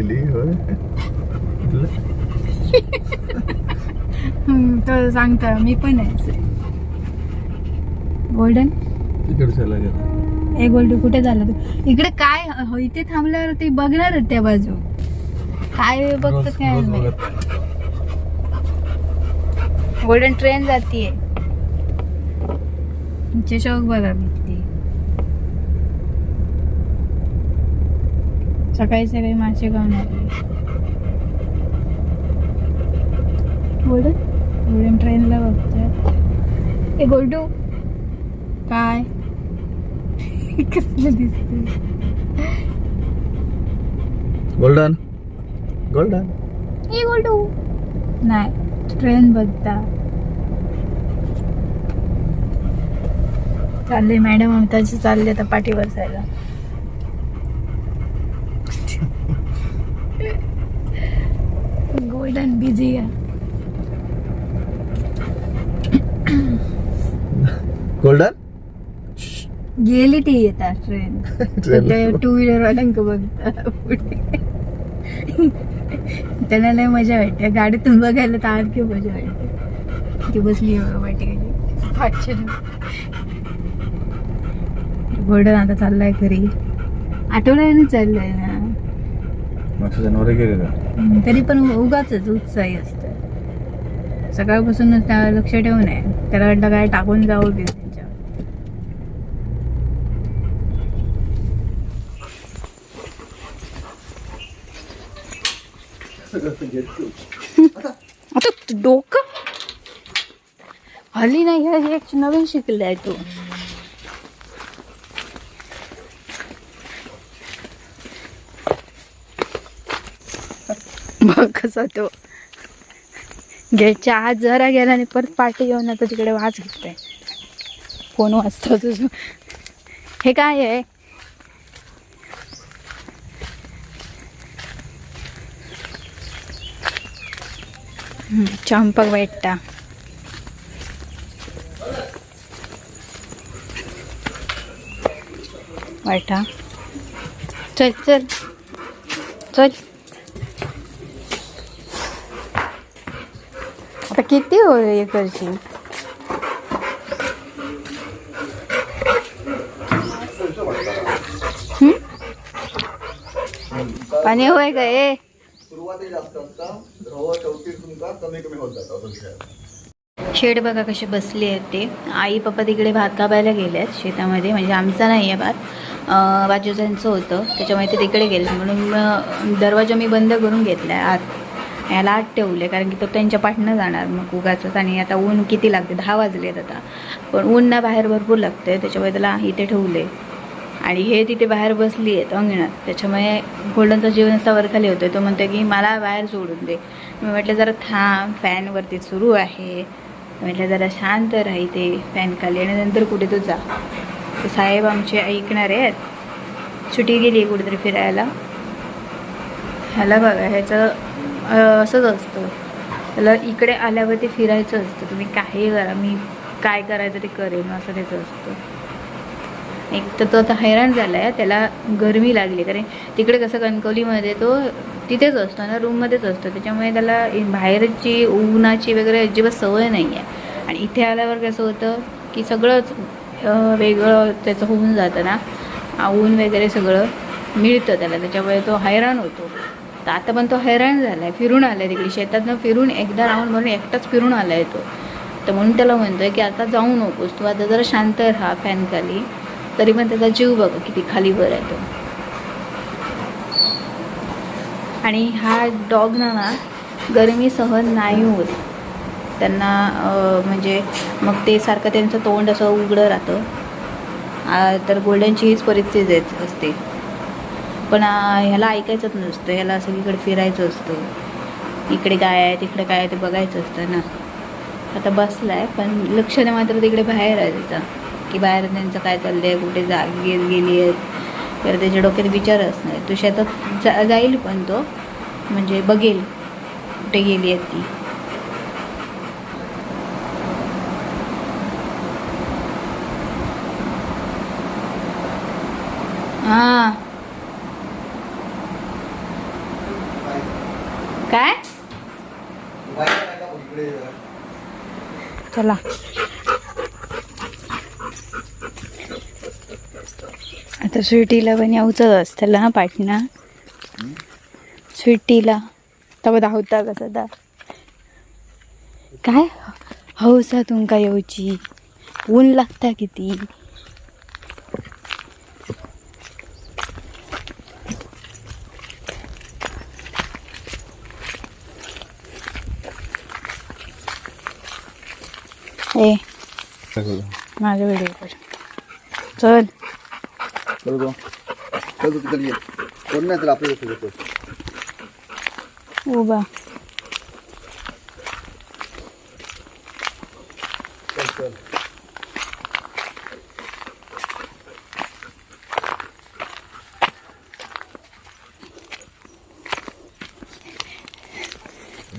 गेली होय? हम्म, तो सांगता मी पण आहे गोल्डन तिकडे चला गेला. ए गोल्डू कुठे झाला तू? इकडे काय हो, इथे थांबल्यावर ते बघणार त्या बाजू. काय बघतात काय माहीत. बघत नाही. गोल्डन ट्रेन जातीये. चषक बघा किती सकाळी सकाळी मासे खाऊन आले. गोल्डन गोल्डन ट्रेनला बघतोय. ए गोल्डू. काय? कसलं दिसतंय? गोल्डन. गोल्डन. ए गोल्डू. नाही ट्रेन बघता. चालले मॅडम आमच्याशी चालले आता पाठी बसायला. गोल्डन बिझी आहे गोल्डन गेली ती येतात ट्रेन टू व्हीलर वाल्यांक बघता. पुढे त्यांना लय मजा वाटते. गाडीतून बघायला तर आणखी मजा वाटते. ती बसली आहे बघा वाटी पाचशे गोल्डन आता चाललाय घरी. आठवड्याने चाललंय ना. मागच्या जनावर गेले का हम्म, तरी पण उगाच उत्साही असतं. सकाळपासूनच त्याला लक्ष ठेवून आहे. त्याला वाटलं काय टाकून जावं की त्यांच्या आता डोकं हल्ली नाही हे एक नवीन शिकलाय तू. बघ कसा तो. आत जरा गेला आणि परत पार्टी घेऊन आता तिकडे वाच घेतोय. फोन वाचतो तुझं. हे काय आहे? चंपक वाईटा वाईटा चल चल. चल. आता किती हो हे करशील? पाणी होय का? ए. शेड बघा कसे बसले आहेत ते. आई पप्पा तिकडे भात कापायला गेले आहेत शेतामध्ये म्हणजे आमचा नाही आहे भात. अं, बाजूच्यांचं होतं त्याच्यामुळे ते तिकडे गेले म्हणून दरवाजा मी बंद करून घेतला आहे आत. याला आत ठेवले कारण की तो त्यांच्या पाठनं जाणार मग उगाचंच. आणि आता ऊन किती लागते? दहा वाजलेत आता. पण ऊन ना बाहेर भरपूर लागते त्याच्यामुळे त्याला इथे ठेवले. आणि हे तिथे बाहेर बसली आहेत अंगणात. त्याच्यामुळे गोल्डनचा जीवन असा वरखाली होतो तो म्हणतो की मला बाहेर सोडून दे. मी म्हटलं जरा थांब फॅनवरती सुरू आहे. म्हटलं जरा शांत राही ते फॅन खाली. आणि नंतर कुठे तू जा. तर साहेब आमचे ऐकणारे आहेत. सुटी गेली कुठेतरी फिरायला. ह्याला बघा ह्याचं असंच असतं. त्याला इकडे आल्यावरती फिरायचं असतं. तुम्ही काही करा. मी काय करायचं ते करेन असं त्याचं असतं. एक तर तो आता हैराण झाला आहे त्याला गरमी लागली. कारण तिकडे कसं कणकवलीमध्ये तो तिथेच असतो ना रूममध्येच असतो. त्याच्यामुळे त्याला बाहेरची उन्हाची वगैरे अजिबात सवय नाही आहे आणि इथे आल्यावर कसं होतं की सगळंच वेगळं त्याचं होऊन जातं ना. ऊन वगैरे सगळं मिळतं त्याला. त्याच्यामुळे तो हैराण होतो. तर आता पण तो हैराण झाला आहे फिरून आला आहे तिकडे. शेतातनं फिरून एकदा राऊंड म्हणून एकटाच फिरून आला आहे तो. तर म्हणून त्याला म्हणतो आहे की आता जाऊ नकोस तू आता जरा शांत राहा फॅन खाली तरी पण त्याचा जीव बघा किती खाली वर आहे तो. आणि हा डॉग ना गरमी सहन नाही होत. त्यांना म्हणजे मग ते सारखं त्यांचं तोंड असं उघडं राहतं. तर गोल्डनची हीच परिस्थिती असते. पण ह्याला ऐकायचंच नसतं. ह्याला सगळीकडे फिरायचं असतं. इकडे काय आहे तिकडे काय आहे ते बघायचं असतं ना. आता बसला आहे पण लक्ष मात्र तिकडे बाहेर आहे त्याचा की बाहेर त्यांचं काय चाललं आहे कुठे जा गेली आहेत. तर त्याच्या डोक्यात विचारच नाही. तो शेतात जा जाईल पण तो. म्हणजे बघेल कुठे गेली आहेत ती. हां. चला. आता स्वीटीला पण यावचंच असतं ना पाटणा स्वीटीला. तेव्हा धावता कसं दा काय? हौसा तुमका येऊची ऊन लागता किती? ए. माझ्या व्हिडिओ कर चल. चल चल तू तिकडे ये. कोण नाही तर आपल्या उभा.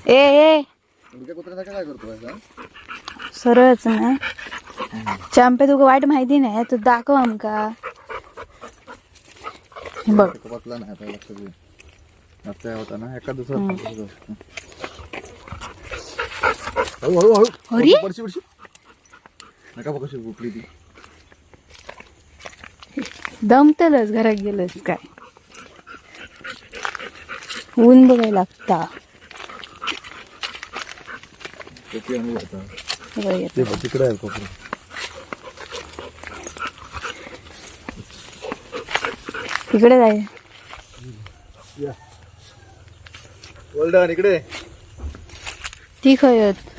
ए ए. कुत्र्यासारखं काय करतोय का सरळच ना. चांपे तुका वाईट माहिती नाही तू दाखव आमका. बघ. बसला नाही आता लक्ष दे. आता होता ना एका दुसरा हळू हळू हळू. अरे? पडशी पडशी नका बघ कशी भुकली ती. दमतलच घरात गेलंस काय? ऊन बघायला लागता. ते बघ तिकडे आहे कोपरा. तिकडे जाय. इकडे. ती खयत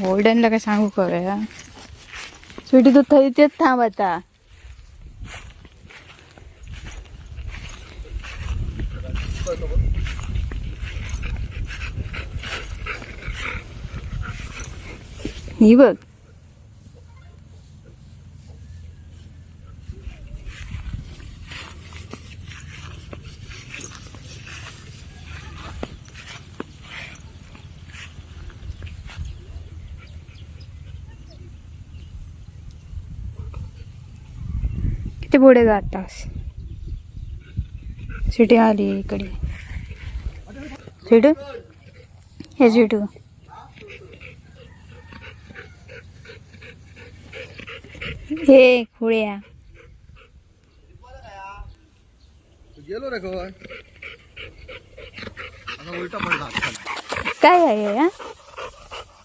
गोल्डनला काय सांगू करूया स्वीटी तू थंय तेच थांब आता. ही बघ. किती पुढे जातास? सिटी आली इकडे. सिटू? हे सिटू. हे खुळ्या. गेलो रे गो. आता उलटा पडला. काय आहे